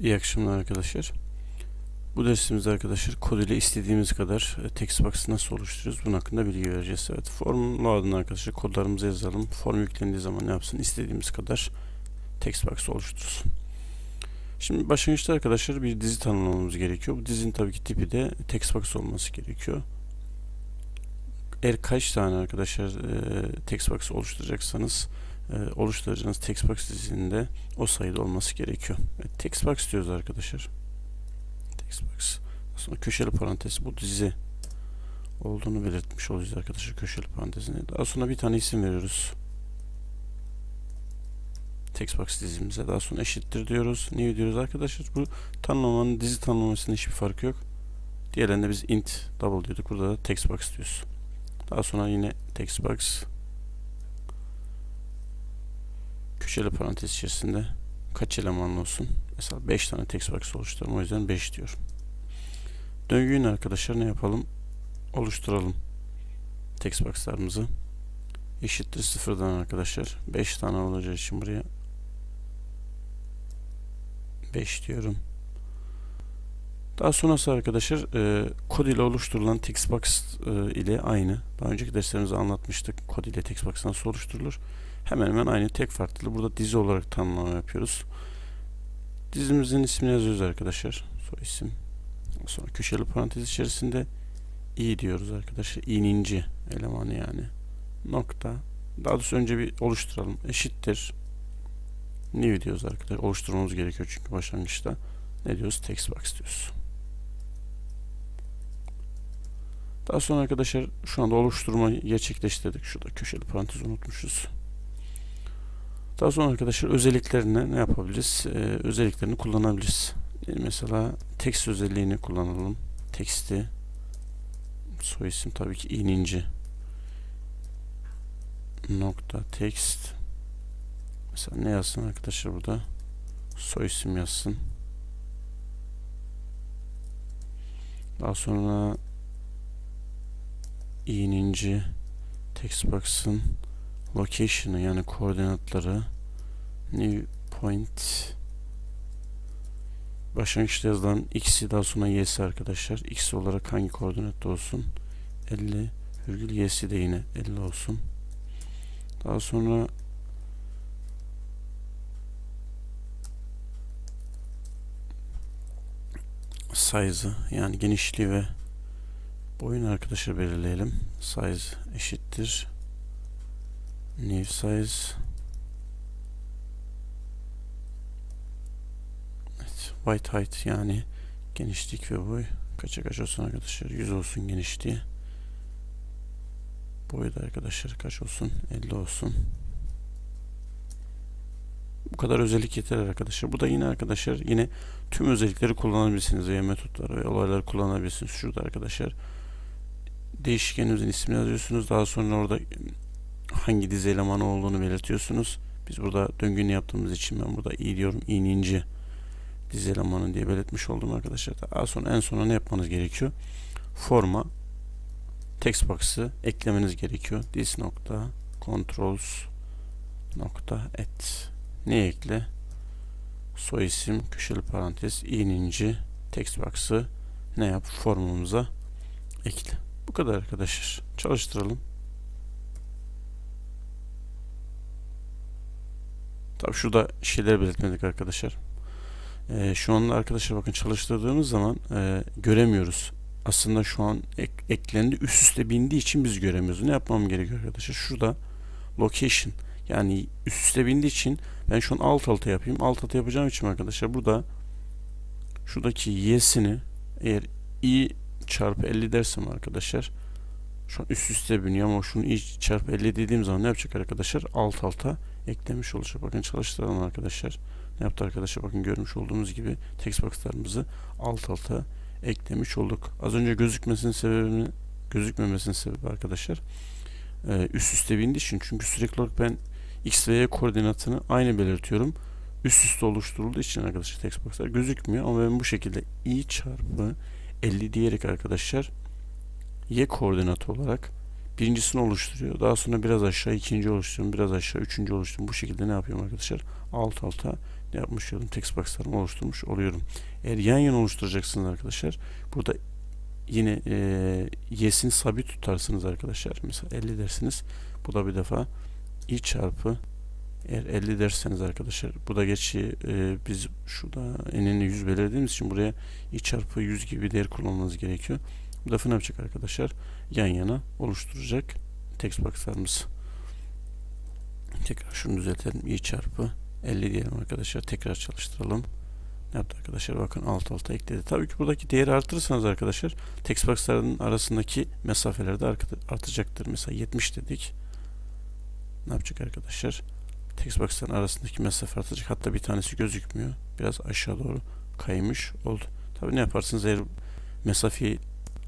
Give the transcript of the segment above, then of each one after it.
İyi akşamlar arkadaşlar. Bu dersimizde arkadaşlar kod ile istediğimiz kadar e, text box'ı nasıl oluşturuyoruz bunun hakkında bilgi vereceğiz. Evet, form adına arkadaşlar kodlarımızı yazalım. Form yüklendiği zaman ne yapsın? İstediğimiz kadar text box oluştursun. Şimdi başlangıçta arkadaşlar bir dizi tanımlamamız gerekiyor. Bu dizinin tabii ki tipi de text box olması gerekiyor. Eğer kaç tane arkadaşlar e, text box oluşturacaksanız e, oluşturacağınız text box dizinde o sayıda olması gerekiyor. Evet, text box diyoruz arkadaşlar. Text box. Sonra köşeli parantez bu dizi olduğunu belirtmiş olacağız arkadaşlar köşeli parantezine. Daha sonra bir tane isim veriyoruz. Text box dizimize. Daha sonra eşittir diyoruz. New diyoruz arkadaşlar. Bu tanımlamanın dizi tanımlamasında hiçbir farkı yok. Diğerlerinde biz int double diyorduk. Burada da text box diyoruz. Daha sonra yine text köşeli parantez içerisinde kaç elemanlı olsun? Mesela 5 tane text box oluşturalım. O yüzden 5 diyorum. Döngüyün arkadaşlar ne yapalım? Oluşturalım. Text box'larımızı. Eşittir sıfırdan arkadaşlar. 5 tane olacağı için buraya 5 diyorum. Daha sonrası arkadaşlar e, kod ile oluşturulan textbox e, ile aynı. Daha önceki derslerimizde anlatmıştık. Kod ile textbox nasıl oluşturulur. Hemen hemen aynı tek farklı. Burada dizi olarak tanımlama yapıyoruz. Dizimizin ismini yazıyoruz arkadaşlar. Soy isim. Sonra köşeli parantez içerisinde i diyoruz arkadaşlar. i'ninci elemanı yani. Nokta. Daha doğrusu önce bir oluşturalım. Eşittir. New diyoruz arkadaşlar. Oluşturmamız gerekiyor çünkü başlangıçta. Ne diyoruz? Text box diyoruz. Daha sonra arkadaşlar şu anda oluşturmayı gerçekleştirdik. Şurada köşeli parantez unutmuşuz. Daha sonra arkadaşlar özelliklerine ne yapabiliriz? Ee, özelliklerini kullanabiliriz. Yani mesela text özelliğini kullanalım. Text'i soy isim tabii ki ininci nokta text mesela ne yazsın arkadaşlar burada soy isim yazsın daha sonra ininci text box'ın location'ı yani koordinatları new point başlangıçta yazılan x'i daha sonra y'si arkadaşlar x olarak hangi koordinatta olsun? 50 virgül y'si de yine 50 olsun. Daha sonra size'ı yani genişliği ve boyunu arkadaşlar belirleyelim. Size eşittir new size. Evet, white height yani genişlik ve boy. Kaça kaç olsun arkadaşlar? 100 olsun genişliği. Boyu da arkadaşlar kaç olsun? 50 olsun. Bu kadar özellik yeter arkadaşlar. Bu da yine arkadaşlar yine tüm özellikleri kullanabilirsiniz. Veya metotları ve olayları kullanabilirsiniz. Şurada arkadaşlar değişkeninizin ismini yazıyorsunuz. Daha sonra orada hangi dizi elemanı olduğunu belirtiyorsunuz. Biz burada döngünü yaptığımız için ben burada i diyorum. i'ninci dizi elemanı diye belirtmiş oldum arkadaşlar. Daha sonra en sona ne yapmanız gerekiyor? Forma text box'ı eklemeniz gerekiyor. This nokta controls nokta et ne ekle? Soy isim, köşeli parantez, i'ninci text box'ı ne yap? Formumuza ekle. Bu kadar arkadaşlar. Çalıştıralım. Tabi şurada şeyler belirtmedik arkadaşlar. Ee, şu anda arkadaşlar bakın çalıştırdığımız zaman e, göremiyoruz. Aslında şu an ek, eklendi üst üste bindiği için biz göremiyoruz. Ne yapmam gerekiyor arkadaşlar? Şurada location yani üst üste bindiği için ben şu an alt alta yapayım. Alt alta yapacağım için arkadaşlar burada şuradaki y'sini eğer i çarpı 50 dersem arkadaşlar şu an üst üste biniyor ama şunu i çarpı 50 dediğim zaman ne yapacak arkadaşlar? Alt alta eklemiş olacak. Bakın çalıştıralım arkadaşlar. Ne yaptı arkadaşlar? Bakın görmüş olduğunuz gibi text box'larımızı alt alta eklemiş olduk. Az önce gözükmesinin sebebini gözükmemesinin sebebi arkadaşlar üst üste bindiği için çünkü sürekli olarak ben x ve y koordinatını aynı belirtiyorum. Üst üste oluşturulduğu için arkadaşlar text box'lar gözükmüyor ama ben bu şekilde i çarpı 50 diyerek arkadaşlar y koordinatı olarak birincisini oluşturuyor. Daha sonra biraz aşağı ikinci oluşturuyorum. Biraz aşağı üçüncü oluşturuyorum. Bu şekilde ne yapıyorum arkadaşlar? Alt alta ne yapmış oluyorum? Text box'larımı oluşturmuş oluyorum. Eğer yan yana oluşturacaksınız arkadaşlar. Burada yine e, y'sini sabit tutarsınız arkadaşlar. Mesela 50 dersiniz. Bu da bir defa i çarpı eğer 50 derseniz arkadaşlar bu da geçi e, biz şurada enini 100 belirlediğimiz için buraya i çarpı 100 gibi değer kullanmanız gerekiyor. Bu defa ne yapacak arkadaşlar? Yan yana oluşturacak text box'larımız. Tekrar şunu düzeltelim. i çarpı 50 diyelim arkadaşlar. Tekrar çalıştıralım. Ne yaptı arkadaşlar? Bakın alt alta ekledi. Tabii ki buradaki değeri artırırsanız arkadaşlar text box'ların arasındaki mesafeler de artacaktır. Mesela 70 dedik. Ne yapacak arkadaşlar? Text box'ların arasındaki mesafe artacak. Hatta bir tanesi gözükmüyor. Biraz aşağı doğru kaymış oldu. Tabii ne yaparsınız eğer mesafeyi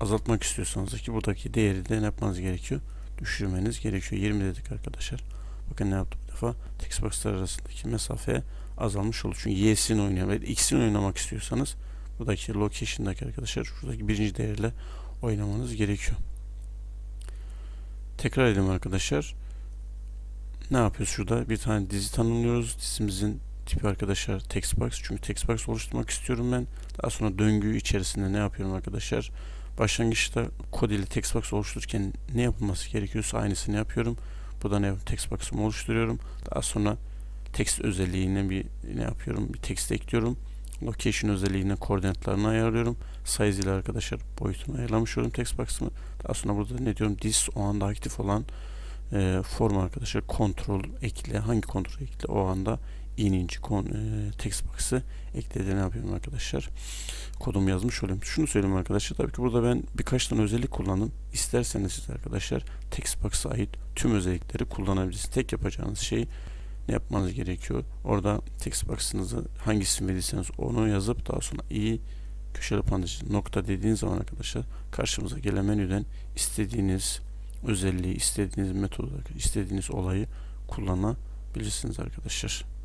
azaltmak istiyorsanız ki buradaki değeri de ne yapmanız gerekiyor? Düşürmeniz gerekiyor. 20 dedik arkadaşlar. Bakın ne yaptı bu defa? Text box'lar arasındaki mesafe azalmış oldu. Çünkü y'sini oynayan ve x'ini oynamak istiyorsanız buradaki location'daki arkadaşlar şuradaki birinci değerle oynamanız gerekiyor. Tekrar edelim arkadaşlar. Ne yapıyoruz şurada? Bir tane dizi tanımlıyoruz. Dizimizin tipi arkadaşlar text box. Çünkü text box oluşturmak istiyorum ben. Daha sonra döngü içerisinde ne yapıyorum arkadaşlar? Başlangıçta kod ile text box oluştururken ne yapılması gerekiyorsa aynısını yapıyorum. Burada ne text box'ımı oluşturuyorum. Daha sonra text özelliğine bir ne yapıyorum? Bir text ekliyorum. Location özelliğine koordinatlarını ayarlıyorum. Size ile arkadaşlar boyutunu ayarlamış oluyorum text box'ımı. Daha sonra burada ne diyorum? This o anda aktif olan e, form arkadaşlar kontrol ekle. Hangi kontrol ekle? O anda ininci kon, e, text box'ı ekledi ne yapıyorum arkadaşlar? Kodumu yazmış olayım. Şunu söyleyeyim arkadaşlar. Tabii ki burada ben birkaç tane özellik kullandım. İsterseniz siz arkadaşlar text box'a ait tüm özellikleri kullanabilirsiniz. Tek yapacağınız şey ne yapmanız gerekiyor? Orada text box'ınızı hangisini verirseniz onu yazıp daha sonra i köşeli parantez nokta dediğiniz zaman arkadaşlar karşımıza gelen menüden istediğiniz özelliği, istediğiniz metodu, istediğiniz olayı kullanabilirsiniz arkadaşlar.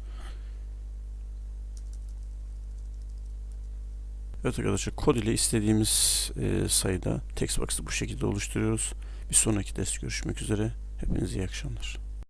Evet arkadaşlar kod ile istediğimiz e, sayıda text box'ı bu şekilde oluşturuyoruz. Bir sonraki ders görüşmek üzere. Hepinize iyi akşamlar.